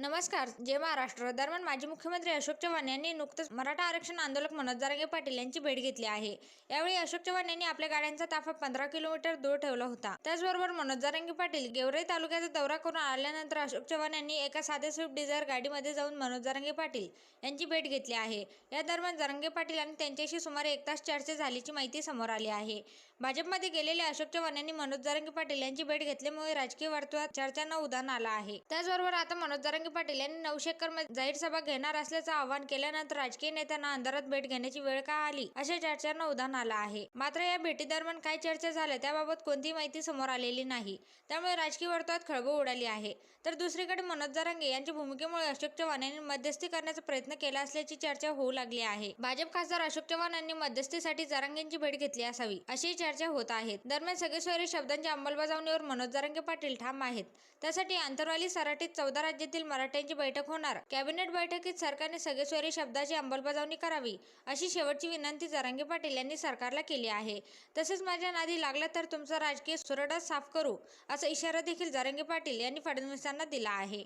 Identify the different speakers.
Speaker 1: नमस्कार. जय महाराष्ट्र दरम्यान माजी मुख्यमंत्री अशोक चव्हाण यांनी नुकतंच मराठा आरक्षण आंदोलक मनोज जारंगे पाटील यांची भेट घेतली आहे. यावेळी अशोक चव्हाण यांनी आपल्या गाड्यांचा ताफा पंधरा किलोमीटर दूर ठेवला होता. त्याचबरोबर मनोज जारंगे पाटील गेवराई तालुक्याचा दौरा करून आल्यानंतर अशोक चव्हाण यांनी एका साध्या स्विफ्ट डिझायर गाडीमध्ये जाऊन मनोज जारंगे पाटील यांची भेट घेतली आहे. या दरम्यान जारंगे पाटील आणि त्यांच्याशी सुमारे एक तास चर्चा झाल्याची माहिती समोर आली आहे. भाजपमध्ये गेलेले अशोक चव्हाण यांनी मनोज जारंगे पाटील यांची भेट घेतल्यामुळे राजकीय वर्तुळात चर्चांना उदाहरण आलं आहे. त्याचबरोबर आता मनोज जारंगे पाटील यांनी नऊशे मध्ये जाहीर सभा घेणार असल्याचं आवाहन केल्यानंतर राजकीय नेत्यांना अंधारात भेट घेण्याची वेळ का आली? अशा चर्चांना उधाण आलं आहे. मात्र या भेटीदरम्यान काय चर्चा झाल्या त्याबाबत कोणतीही माहिती समोर आलेली नाही. त्यामुळे राजकीय वर्तुळात खळबळ उडाली आहे. तर दुसरीकडे मनोज जरांगे यांच्या भूमिकेमुळे अशोक चव्हाण यांनी मध्यस्थी करण्याचा प्रयत्न केला असल्याची चर्चा होऊ लागली आहे. भाजप खासदार अशोक चव्हाण यांनी मध्यस्थीसाठी जरांगेंची भेट घेतली असावी अशी चर्चा होत आहे. दरम्यान सगळे सोयरे शब्दांच्या अंमलबजावणीवर मनोज जरांगे पाटील ठाम आहेत. त्यासाठी आंतरवाली सराठीत चौदा राज्यातील मराठ्यांची बैठक होणार. कॅबिनेट बैठकीत सरकारने सगळेस्वरी शब्दाची अंमलबजावणी करावी अशी शेवटची विनंती जरांगे पाटील यांनी सरकारला केली आहे. तसेच माझ्या नादी लागला तर तुमचा राजकीय सुरडा साफ करू असा इशारा देखील जरांगे पाटील यांनी फडणवीसांना दिला आहे.